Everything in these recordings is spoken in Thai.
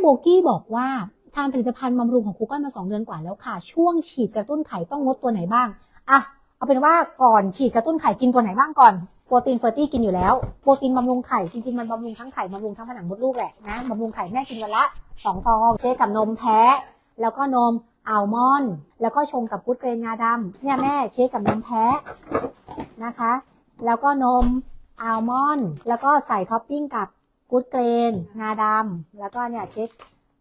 โบกี้บอกว่าทานผลิตภัณฑ์บำรุงของครูก้อยมา 2 เดือนกว่าแล้วค่ะ ช่วงฉีดกระตุ้นไข่ต้องงดตัวไหนบ้างอะเอาเป็นว่าก่อนฉีดกระตุ้นไข่กินตัวไหนบ้างก่อนโปรตีนเฟอร์ตี้กินอยู่แล้ว โปรตีนบำรุงไข่จริงๆมันบำรุงทั้งไข่บำรุงทั้งผนังมดลูกแหละนะบำรุงไข่แม่กินวันละสองซองเชคกับนมแพะแล้วก็นมอัลมอนด์แล้วก็ชงกับกูดเกรนงาดำเนี่ยแม่เชคกับนมแพะนะคะ แล้วก็นมอัลมอนด์แล้วก็ใส่ท็อปปิ้งกับ กูดเกรน งาดำ แล้วก็เนี่ยเช็ค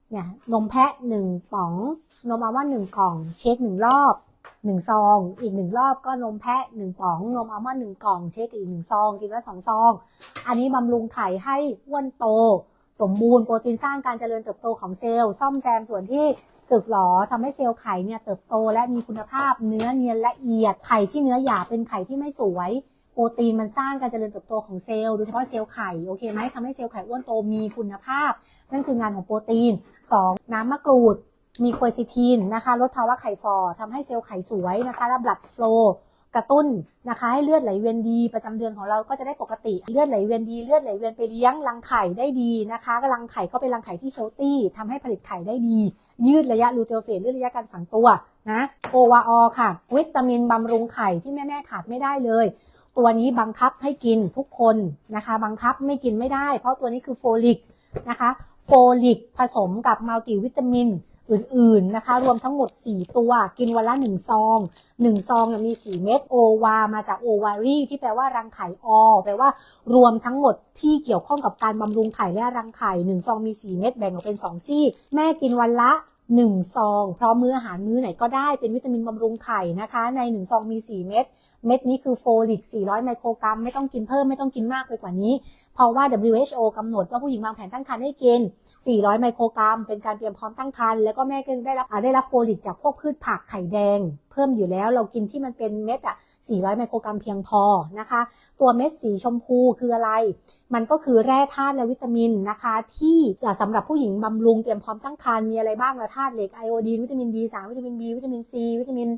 เนี่ยนมแพะหนึ่งป๋อง นมอัลมอนด์หนึ่งกล่อง เช็คหนึ่งรอบหนึ่งซอง อีกหนึ่งรอบก็นมแพะหนึ่งป๋อง นมอัลมอนด์หนึ่งกล่อง เช็คอีกหนึ่งซอง กินละสองซอง อันนี้บำรุงไข่ให้อ้วนโต สมบูรณ์โปรตีนสร้างการเจริญเติบโตของเซลล์ ซ่อมแซมส่วนที่สึกหรอทำให้เซลล์ไข่เนี่ยเติบโตและมีคุณภาพเนื้อเนียนละเอียดไข่ที่เนื้อหยาบเป็นไข่ที่ไม่สวย โปรตีนมันสร้างการเจริญเติบโตของเซลล์โดยเฉพาะเซลล์ไข่โอเคไหมทำให้เซลล์ไข่อ้วนโตมีคุณภาพ นั่นคืองานของโปรตีน 2. น้ำมะกรูด มีโคซิทีนนะคะลดภาวะไข่ฟอทำให้เซลล์ไข่สวยนะคะและ blood flow กระตุ้นนะคะให้เลือดไหลเวียนดีประจำเดือนของเราก็จะได้ปกติ เลือดไหลเวียนดีเลือดไหลเวียนไปเลี้ยงรังไข่ได้ดีนะคะรังไข่ก็เป็นรังไข่ที่เฮลตี้ทำให้ผลิตไข่ได้ดี ยืดระยะลูเทลเฟสยืดระยะการฝังตัวนะโอวาอค่ะ วิตามินบำรุงไข่ที่แม่ๆขาดไม่ได้เลย ตัวนี้บังคับให้กินทุกคนนะคะ บังคับไม่กินไม่ได้ เพราะตัวนี้คือโฟลิกนะคะโฟลิกผสมกับมัลติวิตามินอื่นๆนะคะ รวมทั้งหมด 4 ตัว กินวันละ 1 ซอง 1 ซองมี 4 เม็ดโอวา มาจากโอวารีที่แปลว่ารังไข่อแปลว่ารวมทั้งหมดที่เกี่ยวข้องกับการบำรุงไข่และรังไข่ 1 ซองมี 4 เม็ดแบ่งออกเป็น 2 ซี่ แม่กินวันละ 1 ซอง เพราะมื้ออาหารมื้อไหนก็ได้เป็นวิตามินบำรุงไข่นะคะ ใน 1 ซองมี 4 เม็ด เม็ดนี้คือโฟลิก 400 ไมโครกรัม ไม่ต้องกินเพิ่มไม่ต้องกินมากไปกว่านี้ เพราะว่า WHO กำหนดว่าผู้หญิงวางแผนตั้งครรภ์ให้กิน 400 ไมโครกรัม เป็นการเตรียมพร้อมตั้งครรภ์แล้วก็แม่ก็ได้รับได้รับโฟลิกจากพวกพืชผักไข่แดง เพิ่มอยู่แล้วเรากินที่มันเป็นเม็ดอะ 400 ไมโครกรัมเพียงพอนะคะ ตัวเม็ดสีชมพูคืออะไร มันก็คือแร่ธาตุและวิตามินนะคะ ที่จะสำหรับผู้หญิงบำรุงเตรียมพร้อมตั้งครรภ์มีอะไรบ้างละธาตุเหล็กไอโอดีนวิตามิน B3 วิตามิน B วิตามิน C วิตามิน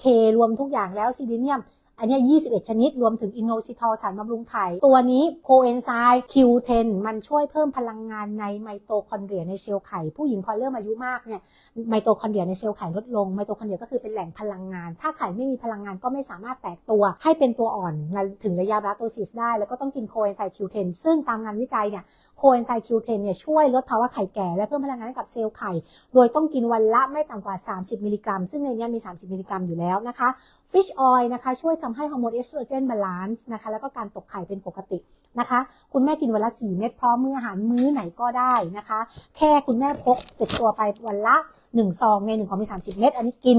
เครวมทุกอย่างแล้วซิลิเนียม อันนี้ 21 ชนิด รวมถึงอินโนซิทอลสารบำรุงไข่ตัวนี้โคเอนไซม์ Q10 มันช่วยเพิ่มพลังงานในไมโตคอนเดรียในเซลล์ไข่ ผู้หญิงพอเริ่มอายุมากเนี่ยไมโตคอนเดรียในเซลล์ไข่ลดลง ไมโตคอนเดรียก็คือเป็นแหล่งพลังงาน ถ้าไข่ไม่มีพลังงานก็ไม่สามารถแตกตัว ให้เป็นตัวอ่อนถึงระยะบลาโตซิสได้ แล้วก็ต้องกินโคเอนไซม์ Q10 ซึ่งตามงานวิจัยเนี่ยโคเอนไซม์ Q10 เนี่ยช่วยลดภาวะไข่แก่และเพิ่มพลังงานให้กับเซลล์ไข่ โดยต้องกินวันละไม่ต่ำกว่า 30 มิลลิกรัม ซึ่งในนี้มี 30 มิลลิกรัมอยู่แล้วนะคะฟิชออยล์นะคะช่วยทำให้ฮอร์โมนเอสโตรเจนบาลานซ์นะคะแล้วก็การตกไข่เป็นปกตินะคะ คุณแม่กินวันละ 4 เม็ดพร้อมมื้ออาหารมื้อไหนก็ได้นะคะ แค่คุณแม่พกติดตัวไปวันละ 1 ซองใน1ของมี 30 เม็ดอันนี้กิน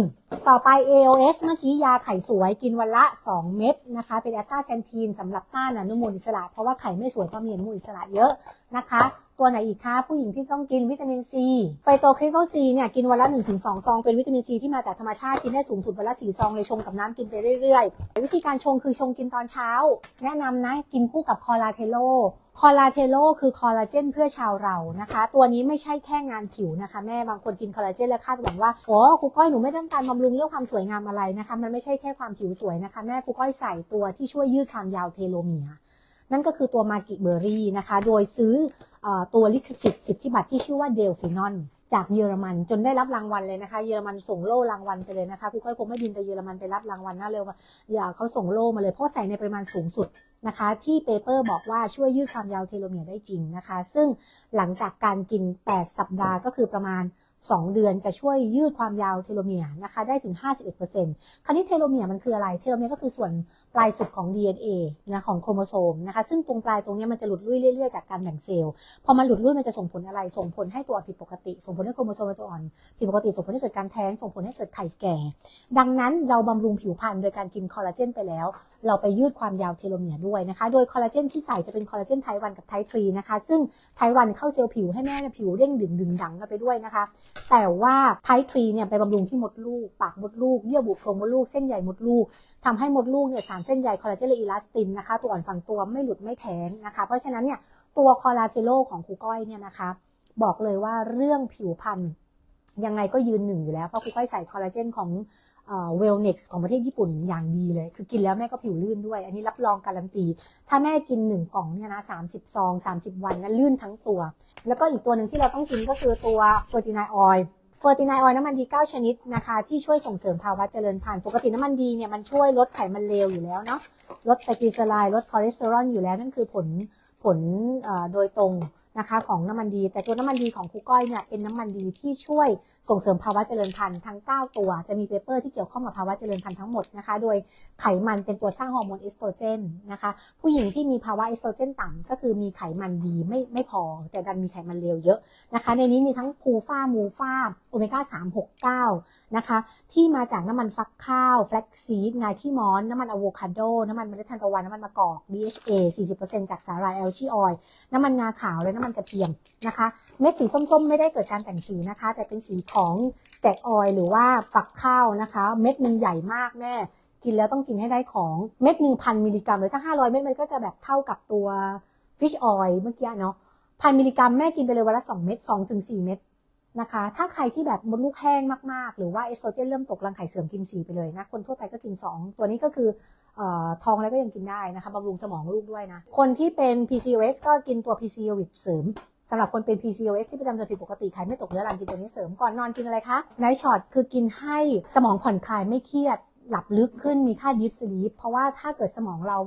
ต่อไป AOS เมื่อกี้ยาไข่สวยกินวันละ 2 เม็ดนะคะ เป็นแอตตาแซนทีนสำหรับต้านอนุมูลอิสระ เพราะว่าไข่ไม่สวยเพราะมีอนุมูลอิสระเยอะนะคะ ตัวไหนอีกคะผู้หญิงที่ต้องกินวิตามินซีไฟโตคริสตัลซีเนี่ยกินวันละ 1-2 ซองเป็นวิตามินซีที่มาจากธรรมชาติกินได้สูงสุดวันละ 4 ซองเลยชงกับน้ำกินไปเรื่อยๆ วิธีการชงคือชงกินตอนเช้า แนะนำนะกินคู่กับคอลลาเทโลคอลลาเทโลคือคอลลาเจนเพื่อชาวเรานะคะ ตัวนี้ไม่ใช่แค่งานผิวนะคะแม่บางคนกินคอลลาเจนแล้วคาดหวังว่าโอ้ครูก้อยหนูไม่ต้องการบำรุงเรื่องความสวยงามอะไรนะคะ มันไม่ใช่แค่ความผิวสวยนะคะ แม่ครูก้อยใส่ตัวที่ช่วยยืดความยาวเทโลเมียร์ นั่นก็คือตัวมากิเบอรี่นะคะ โดยซื้อตัวลิขสิทธิ์สิทธิบัตรที่ชื่อว่าเดลฟินอนจากเยอรมันจนได้รับรางวัลเลยนะคะ เยอรมันส่งโล่รางวัลไปเลยนะคะครูก้อยคงไม่บินไปเยอรมันไปรับรางวัลน่าเร็วอย่าเขาส่งโล่มาเลย เพราะใส่ในปริมาณสูงสุดนะคะ ที่เปเปอร์บอกว่าช่วยยืดความยาวเทโลเมียร์ได้จริงนะคะ ซึ่งหลังจากการกิน 8 สัปดาห์ก็คือประมาณ 2 เดือนจะช่วยยืดความยาวเทโลเมียร์นะคะ ได้ถึง 51%คราวนี้เทโลเมียร์มันคืออะไร เทโลเมียร์ก็คือส่วน ปลายสุดของ DNA นะของโครโมโซมนะคะซึ่งตรงปลายตรงนี้มันจะหลุดลุ่ยเรื่อยๆจากการแบ่งเซลล์พอมันหลุดลุ่ยมันจะส่งผลอะไร ส่งผลให้ตัวผิดปกติ ส่งผลให้โครโมโซมตัวอ่อนผิดปกติส่งผลให้เกิดการแท้งส่งผลให้เกิดไข่แก่ ดังนั้นเราบำรุงผิวพรรณโดยการกินคอลลาเจนไปแล้ว เราไปยืดความยาวเทโลเมียร์ด้วยนะคะโดยคอลลาเจนที่ใส่จะเป็นคอลลาเจนไทวันกับไททรีนะคะซึ่งไทวันเข้าเซลล์ผิวให้แม่ผิวเด้งดึงดึงดังกันไปด้วยนะคะ แต่ว่าไททรีเนี่ยไปบำรุงที่มดลูก ปากมดลูกเยื่อบุโพรงมดลูกเส้นใหญ่มดลูก ทำให้มดลูกเนี่ยสารเส้นใยคอลลาเจนและอีลาสตินนะคะตัวอ่อนฝังตัวไม่หลุดไม่แท้งนะคะ เพราะฉะนั้นเนี่ยตัวคอลลาเทโลของครูก้อยเนี่ยนะคะ บอกเลยว่าเรื่องผิวพรรณยังไงก็ยืนหนึ่งอยู่แล้ว เพราะครูก้อยใส่คอลลาเจนของเวลเน็กซ์ของประเทศญี่ปุ่นอย่างดีเลย คือกินแล้วแม่ก็ผิวลื่นด้วย อันนี้รับรองการันตี ถ้าแม่กินหนึ่งกล่องเนี่ยนะสามสิบซองสามสิบวันนะลื่นทั้งตัว แล้วก็อีกตัวหนึ่งที่เราต้องกินก็คือตัวเฟอร์ตินายออยล์ ฟอร์ตินายออยล์น้ำมันดี 9 ชนิดนะคะ ที่ช่วยส่งเสริมภาวะเจริญพันธุ์ปกติน้ำมันดีเนี่ยมันช่วยลดไขมันเลวอยู่แล้วเนาะลดไตรกลีเซอไรด์ลดคอเลสเตอรอลอยู่แล้วนั่นคือผลผลโดยตรง นะคะของน้ำมันดี แต่ตัวน้ำมันดีของครูก้อยเนี่ยเป็นน้ำมันดีที่ช่วยส่งเสริมภาวะเจริญพันธุ์ทั้ง 9 ตัว จะมีเปเปอร์ที่เกี่ยวข้องกับภาวะเจริญพันธุ์ทั้งหมดนะคะ โดยไขมันเป็นตัวสร้างฮอร์โมนเอสโตรเจนนะคะ ผู้หญิงที่มีภาวะเอสโตรเจนต่ำก็คือมีไขมันดีไม่ไม่พอ แต่ดันมีไขมันเลวเยอะนะคะ ในนี้มีทั้งพูฟ้ามูฟ้าโอเมก้า369 นะคะ ที่มาจากน้ำมันฟักข้าว แฟลกซีดงาขี้ม้อน น้ำมันอะโวคาโด น้ำมันเมล็ดทานตะวัน น้ำมันมะกอก DHA 40%จากสาหร่ายแอลชีออยล์น้ำมันงาขาวและน้ำมันกระเทียมนะคะเม็ดสีส้มๆ ไม่ได้เกิดการแต่งสีนะคะ แต่เป็นสีของแกกออยหรือว่าฝักข้าวนะคะ เม็ดหนึ่งใหญ่มากแม่ กินแล้วต้องกินให้ได้ของเม็ดหนึ่งพันมิลลิกรัมเลยถ้าห้าร้อยเม็ดมันก็จะแบบเท่ากับตัวฟิชออยเมื่อกี้เนาะพันมิลลิกรัมแม่กินไปเลยวันละสองเม็ดสองถึงสี่เม็ด นะคะ ถ้าใครที่แบบมดลูกแห้งมากๆ หรือว่าเอสโตรเจนเริ่มตกรังไข่เสื่อมกินสีไปเลยนะ คนทั่วไปก็กิน 2 ตัวนี้ก็คือทองแล้วก็ยังกินได้นะคะบำรุงสมองลูกด้วยนะ คนที่เป็น PCOS ก็กินตัว PCOS เสริมสำหรับคนเป็น PCOS ที่ประจำเดือนผิดปกติไข่ไม่ตกเรื้อรังกินตัวนี้เสริมก่อนนอนกินอะไรคะไนท์ช็อตคือกินให้สมองผ่อนคลายไม่เครียดหลับลึกขึ้นมีค่าดิฟสลีปเพราะว่าถ้าเกิดสมองเรา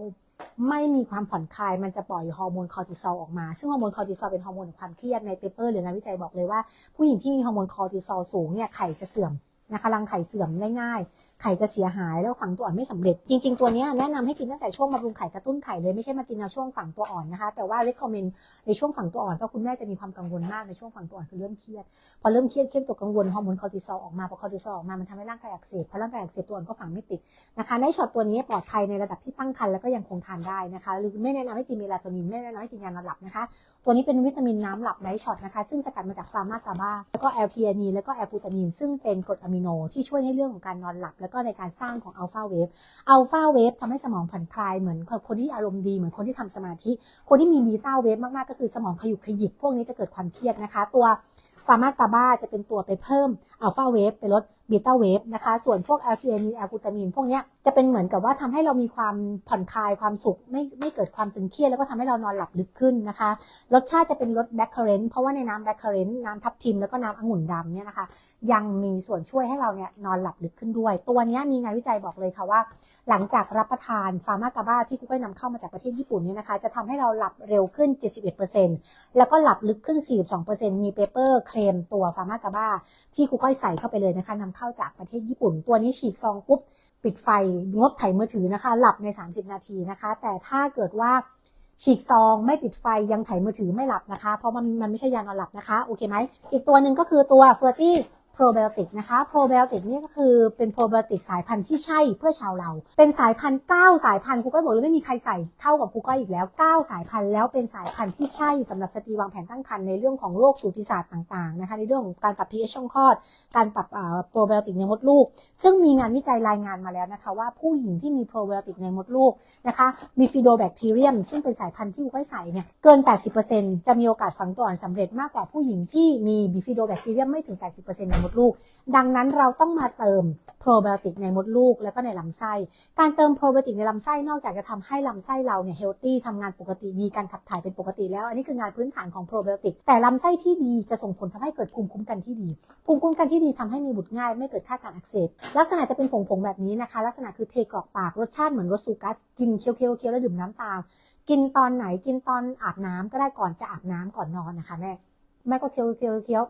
ไม่มีความผ่อนคลายมันจะปล่อยฮอร์โมนคอร์ติซอลออกมา ซึ่งฮอร์โมนคอร์ติซอลเป็นฮอร์โมนของความเครียดในเปเปอร์หรืองานวิจัยบอกเลยว่า ผู้หญิงที่มีฮอร์โมนคอร์ติซอลสูงเนี่ยไข่จะเสื่อมนะคะรังไข่เสื่อมได้ง่าย ไข่จะเสียหายแล้วฝังตัวอ่อนไม่สำเร็จ จริง ๆ ตัวนี้แนะนำให้กินตั้งแต่ช่วงบำรุงไข่กระตุ้นไข่เลยไม่ใช่มากินในช่วงฝังตัวอ่อนนะคะแต่ว่า recommend ในช่วงฝังตัวอ่อนเพราะคุณแม่จะมีความกังวลมากในช่วงฝังตัวอ่อนคือเริ่มเครียดพอเริ่มเครียดเครียดตกกังวลฮอร์โมนคอร์ติซอลออกมาพอคอร์ติซอลออกมามันทำให้ร่างกายอักเสบพอร่างกายอักเสบตัวอ่อนก็ฝังไม่ติดนะคะในช็อตตัวนี้ปลอดภัยในระดับที่ตั้งครรภ์แล้วก็ยังคงทานได้นะคะหรือไม่แนะนำให้กินเมลาโทนินไม่แนะนำให้กินยานอนหลับนะคะตัวนี้เป็นวิตามินน้ำหลับไนท์ช็อตนะคะซึ่งสกัดมาจากฟาร์มากาบาแล้วก็แอลทีอานีแล้วก็แอลกูตามีนซึ่งเป็นกรดอะมิโนที่ช่วยในเรื่องของการนอนหลับแล้วก็ในการสร้างของอัลฟาเวฟอัลฟาเวฟทำให้สมองผ่อนคลายเหมือนคนที่อารมณ์ดีเหมือนคนที่ทำสมาธิ คนที่มีบีต้าเวฟมากๆ ก็คือสมองขยุกขยิก พวกนี้จะเกิดความเครียดนะคะ ตัวฟาร์มากาบาจะเป็นตัวไปเพิ่มอัลฟาเวฟไปลดบีต้าเวฟนะคะ ส่วนพวก LTA มีแอลกูตามีนพวกนี้จะเป็นเหมือนกับว่าทำให้เรามีความผ่อนคลายความสุข ไม่ไม่เกิดความตึงเครียด แล้วก็ทำให้เรานอนหลับลึกขึ้นนะคะ รสชาติจะเป็นรสแบคเคอร์เรนต์เพราะว่าในน้ำแบคเคอร์เรนต์น้ำทับทิมแล้วก็น้ำองุ่นดำเนี่ยนะคะ ยังมีส่วนช่วยให้เราเนี่ยนอนหลับลึกขึ้นด้วย ตัวนี้มีงานวิจัยบอกเลยค่ะว่า หลังจากรับประทานฟาร์มากาบ้าที่คุกก้อยนำเข้ามาจากประเทศญี่ปุ่นเนี่ยนะคะ จะทำให้เราหลับเร็วขึ้น 71%แล้วก็หลับลึกขึ้น 42%มีเปเปอร์เคลมตัวฟาร์มากาบ้าที่คุกก้อยใส่เข้าไปเลยนะคะนำเข้าจากประเทศญี่ปุ่น ตัวนี้ฉีกซองปุ๊บปิดไฟงดไถมือถือนะคะ หลับใน 30 นาทีนะคะ แต่ถ้าเกิดว่าฉีกซองไม่ปิดไฟยังไถมือถือไม่หลับนะคะ เพราะมันมันไม่ใช่ยานอนหลับนะคะ โอเคไหม อีกตัวหนึ่งก็คือตัวเฟอร์ตี้ โปรไบโอติกนะคะ โปรไบโอติกนี่ก็คือเป็นโปรไบโอติกสายพันธุ์ที่ใช่เพื่อชาวเรา เป็นสายพันธุ์9สายพันธุ์ครูก้อยบอกเลยไม่มีใครใส่เท่ากับครูก้อยอีกแล้ว 9 สายพันธุ์แล้วเป็นสายพันธุ์ที่ใช่สำหรับสตรีวางแผนตั้งครรภ์ในเรื่องของโรคสูติศาสตร์ต่างๆนะคะในเรื่องของการปรับ pH ช่องคลอด การปรับโปรไบโอติกในมดลูก ซึ่งมีงานวิจัยรายงานมาแล้วนะคะ ว่าผู้หญิงที่มีโปรไบโอติกในมดลูกนะคะมีฟิโดแบคทีเรียมซึ่งเป็นสายพันธุ์ที่ครูก้อยใส่เนี่ยเกิน 80%จะมีโอกาสฝังตัวอ่อนสำเร็จมากกว่าผู้หญิงที่มีบิฟิโดแบคทีเรียมไม่ถึง 80%ในมดลูก ดังนั้นเราต้องมาเติมโปรไบโอติกในมดลูกแล้วก็ในลำไส้ การเติมโปรไบโอติกในลำไส้นอกจากจะทำให้ลำไส้เราเนี่ยเฮลตี้ทำงานปกติดีการขับถ่ายเป็นปกติแล้ว อันนี้คืองานพื้นฐานของโปรไบโอติกแต่ลำไส้ที่ดีจะส่งผลทำให้เกิดภูมิคุ้มกันที่ดี ภูมิคุ้มกันที่ดีทำให้มีบุตรง่าย ไม่เกิดค่าการอักเสบ ลักษณะจะเป็นผงๆแบบนี้นะคะ ลักษณะคือเทกรอกปากรสชาติเหมือนรสซูกัสกินเคี้ยวๆเคี้ยวแล้วดื่มน้ำตามกินตอนไหนกินตอนอาบน้ำก็ได้ก่อนจะอาบน้ำก่อนนอนนะคะแม่แม่ก็เคี้ยวเคี้ยวเคี้ยว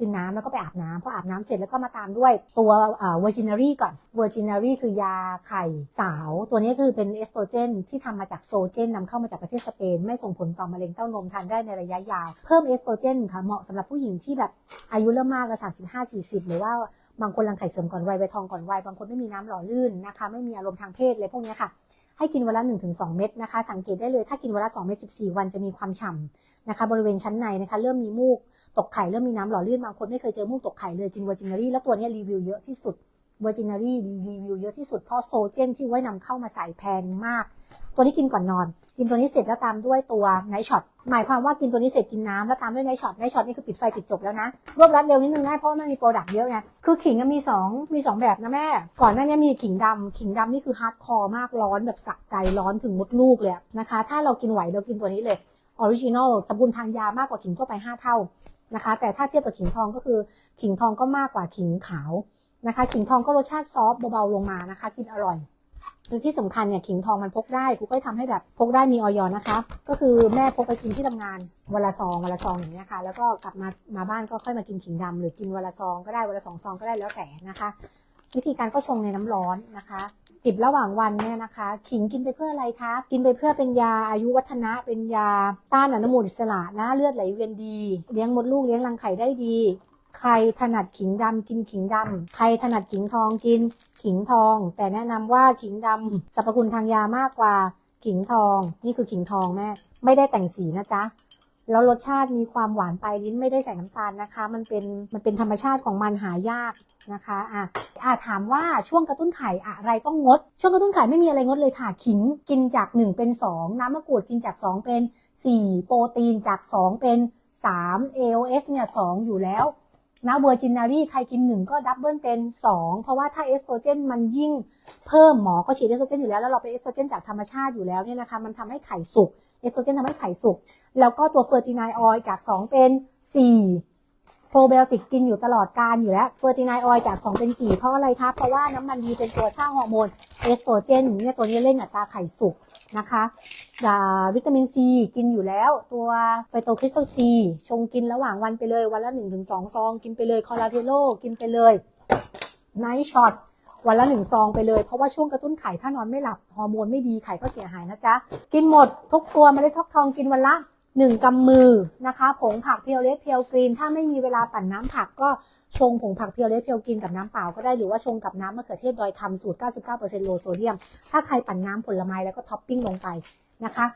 กินน้ำแล้วก็ไปอาบน้ำพออาบน้ำเสร็จแล้วก็มาตามด้วยตัวเวอร์จินารีก่อนเวอร์จินารีคือยาไข่สาว ตัวนี้คือเป็นเอสโตรเจนที่ทำมาจากโซเจนนำเข้ามาจากประเทศสเปน ไม่ส่งผลต่อมะเร็งเต้านมทานได้ในระยะยาว เพิ่มเอสโตรเจนค่ะเหมาะสำหรับผู้หญิงที่แบบอายุเริ่มมากกว่าสามสิบห้าสี่สิบหรือว่าบางคนรังไข่เสริมก่อนวัยใบทองก่อนวัยบางคนไม่มีน้ำหล่อลื่นนะคะ ไม่มีอารมณ์ทางเพศเลยพวกนี้ค่ะให้กินวันละ 1-2 เม็ดนะคะ สังเกตได้เลยถ้ากินวันละ 2 เม็ด 14 วันจะมีความฉ่ำนะคะ บริเวณชั้นในนะคะ เริ่มมีมูก ตกไข่เริ่มมีน้ำหล่อลื่นบางคนไม่เคยเจอมูกตกไข่เลยกินเวอร์จินารีแล้วตัวนี้รีวิวเยอะที่สุดเวอร์จินารีรีวิวเยอะที่สุดเพราะโซเจนที่ไว้นำเข้ามาใส่แพงมาก ตัวตัวที่กินก่อนนอน กินตัวนี้เสร็จแล้วตามด้วยตัวไนช็อตหมายความว่ากินตัวนี้เสร็จกินน้ำแล้วตามด้วยไนช็อตไนช็อตนี่คือปิดไฟปิดจบแล้วนะรวบรัดเร็วนิดนึงได้เพราะมันมีโปรดักต์เยอะไงคือขิงมีสองมีสองแบบนะแม่ ก่อนหน้านี้มีขิงดำขิงดำนี่คือฮาร์ดคอร์มากร้อนแบบสะใจร้อนถึงมดลูกเลยนะคะ ถ้าเรากินไหวเรากินตัวนี้เลยออริจินอลสมบูรณ์ทางยามากกว่าขิงทั่วไป 5 เท่า นะคะ แต่ถ้าเทียบกับขิงทองก็คือขิงทองก็มากกว่าขิงขาวนะคะ ขิงทองก็รสชาติซอฟเบาๆลงมานะคะ กินอร่อยและที่สำคัญเนี่ยขิงทองมันพกได้กูก็ทำให้แบบพกได้มีออยอนะคะ ก็คือแม่พกไปกินที่ทำงานวันละซองวันละซองอย่างเงี้ยค่ะ แล้วก็กลับมามาบ้านก็ค่อยมากินขิงดำหรือกินวันละซองก็ได้วันละสองซองก็ได้แล้วแต่นะคะ วิธีการก็ชงในน้ำร้อนนะคะ จิบระหว่างวันเนี่ยนะคะ ขิงกินไปเพื่ออะไรคะ กินไปเพื่อเป็นยาอายุวัฒนะ เป็นยาต้านอนุมูลอิสระนะเลือดไหลเวียนดี เลี้ยงมดลูกเลี้ยงรังไข่ได้ดี ใครถนัดขิงดำกินขิงดำใครถนัดขิงทองกินขิงทอง แต่แนะนำว่าขิงดำสรรพคุณทางยามากกว่าขิงทอง นี่คือขิงทองแม่ ไม่ได้แต่งสีนะจ๊ะ แล้วรสชาติมีความหวานไปลิ้นไม่ได้ใส่น้ำตาลนะคะ มันเป็นมันเป็นธรรมชาติของมันหายากนะคะอะอะถามว่าช่วงกระตุ้นไข่อะไรต้องงด ช่วงกระตุ้นไข่ไม่มีอะไรงดเลยค่ะขิงกินจาก 1 เป็น 2 น้ำมะกรูดกินจาก 2 เป็น 4 โปรตีนจาก 2 เป็น 3 AOS เนี่ย2อยู่แล้วนะเวอร์จินารีใครกิน 1 ก็ดับเบิลเป็น 2 เพราะว่าถ้าเอสโตรเจนมันยิ่งเพิ่มหมอก็ฉีดเอสโตรเจนอยู่แล้วแล้วเราเป็นเอสโตรเจนจากธรรมชาติอยู่แล้วเนี่ยนะคะมันทำให้ไข่สุก เอสโตรเจนทำให้ไข่สุก แล้วก็ตัวเฟอร์ตินายออยจาก 2 เป็น 4 โปรไบโอติกกินอยู่ตลอดการอยู่แล้วเฟอร์ตินายออยจาก 2 เป็น 4 เพราะอะไรคะเพราะว่าน้ำมันดีเป็นตัวสร้างฮอร์โมนเอสโตรเจนเนี่ยตัวนี้เร่งอัตราไข่สุกนะคะยาวิตามินซีกินอยู่แล้ว ตัวไฟโตคริสตัลซีชงกินระหว่างวันไปเลย วันละ 1-2 ซอง กินไปเลยคอลลาเทโลกินไปเลยไนท์ช็อต วันละหนึ่งซองไปเลยเพราะว่าช่วงกระตุ้นไข่ถ้านอนไม่หลับฮอร์โมนไม่ดีไข่ก็เสียหายนะจ๊ะ กินหมดทุกตัวมาได้ทอกทองกินวันละหนึ่งกำมือนะคะ ผงผักเพียวเลสเพียวกรีน ถ้าไม่มีเวลาปั่นน้ำผักก็ชงผงผักเพียวเลสเพียวกรีนกับน้ำเปล่าก็ได้หรือว่าชงกับน้ำมะเขือเทศดอยคำสูตร 99%โลโซเดียม ถ้าใครปั่นน้ำผลไม้แล้วก็ท็อปปิ้งลงไปนะคะ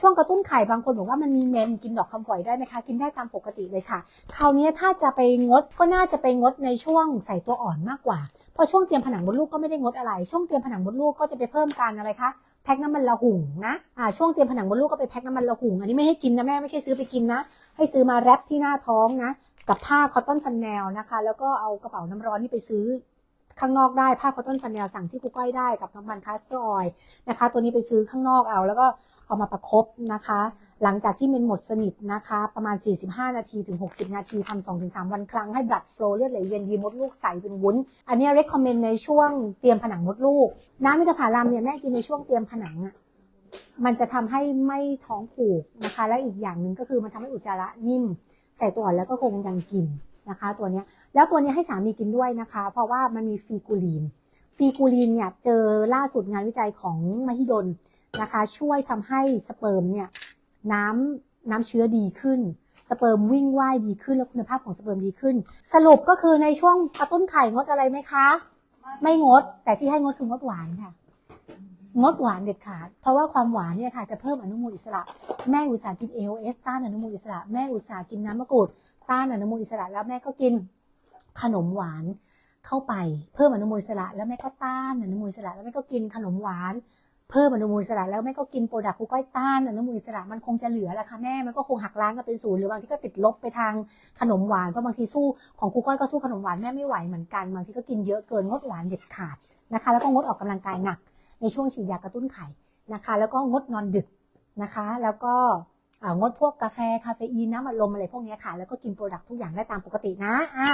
ช่วงกระตุ้นไข่บางคนบอกว่ามันมีเมนกินดอกคำฝอยได้ไหมคะ กินได้ตามปกติเลยค่ะ คราวนี้ถ้าจะไปงดก็น่าจะไปงดในช่วงใส่ตัวอ่อนมากกว่า พราะช่วงเตรียมผนังมดลูกก็ไม่ได้งดอะไร ช่วงเตรียมผนังมดลูกก็จะไปเพิ่มการอะไรคะแพ็คน้ำมันละหุ่งนะอ่าช่วงเตรียมผนังมดลูกก็ไปแพ็คน้ำมันละหุ่งอันนี้ไม่ให้กินนะแม่ไม่ใช่ซื้อไปกินนะ ให้ซื้อมาแรปที่หน้าท้องนะกับผ้าคอตตอนฟันแนลนะคะ แล้วก็เอากระเป๋าน้ำร้อนนี่ไปซื้อข้างนอกได้ผ้าคอตตอนฟันแนลสั่งที่กูก้อยได้กับน้ำมันคาสเตอร์ออยล์นะคะ ตัวนี้ไปซื้อข้างนอกเอา แล้วก็เอามาประคบนะคะ หลังจากที่เมนหมดสนิทนะคะ ประมาณ 45 นาทีถึง 60 นาทีทำ2-3วันครั้งให้ blood flow เลือดไหลเวียนดีมดลูกใสเป็นวุ้น อันนี้ recommend ในช่วงเตรียมผนังมดลูก น้ำมิตรผาลัมเนี่ยแม่กินในช่วงเตรียมผนังอะมันจะทำให้ไม่ท้องผูกนะคะ และอีกอย่างหนึ่งก็คือมันทำให้อุจจาระนิ่ม ใส่ตัวอ่อนแล้วก็คงยังกินนะคะ ตัวนี้แล้วตัวนี้ให้สามีกินด้วยนะคะ เพราะว่ามันมีฟีกูลีน ฟีกูลีนเนี่ยเจอล่าสุดงานวิจัยของมหิดลนะคะ ช่วยทำให้สเปิร์มเนี่ย น้ำน้ำเชื้อดีขึ้น สเปิร์มวิ่งว่ายดีขึ้นแล้วคุณภาพของสเปิร์มดีขึ้น สรุปก็คือในช่วงกระตุ้นไข่งดอะไรไหมคะ ไม่งด แต่ที่ให้งดคืองดหวานค่ะ งดหวานเด็ดขาด เพราะว่าความหวานเนี่ยค่ะจะเพิ่มอนุมูลอิสระ แม่อุตสาห์กิน AOS ต้านอนุมูลอิสระ แม่อุตสาห์กินน้ำมะกรูดต้านอนุมูลอิสระ แล้วแม่ก็กินขนมหวานเข้าไปเพิ่มอนุมูลอิสระ แล้วแม่ก็ต้านอนุมูลอิสระ แล้วแม่ก็กินขนมหวาน เพิ่มอนุมูลอิสระแล้วแม่ก็กินโปรดักต์กูก้อยต้านอนุมูลอิสระมันคงจะเหลือแหละค่ะแม่มันก็คงหักล้างกันเป็นศูนย์หรือบางทีก็ติดลบไปทางขนมหวานเพราะบางทีสู้ของกูก้อยก็สู้ขนมหวานแม่ไม่ไหวเหมือนกันบางทีก็กินเยอะเกินงดหวานเด็ดขาดนะคะ แล้วก็งดออกกำลังกายหนัก ในช่วงฉีดยากระตุ้นไข่นะคะ แล้วก็งดนอนดึกนะคะ แล้วก็งดพวกกาแฟคาเฟอีนน้ำอัดลมอะไรพวกนี้ค่ะ แล้วก็กินโปรดักต์ทุกอย่างได้ตามปกตินะอะ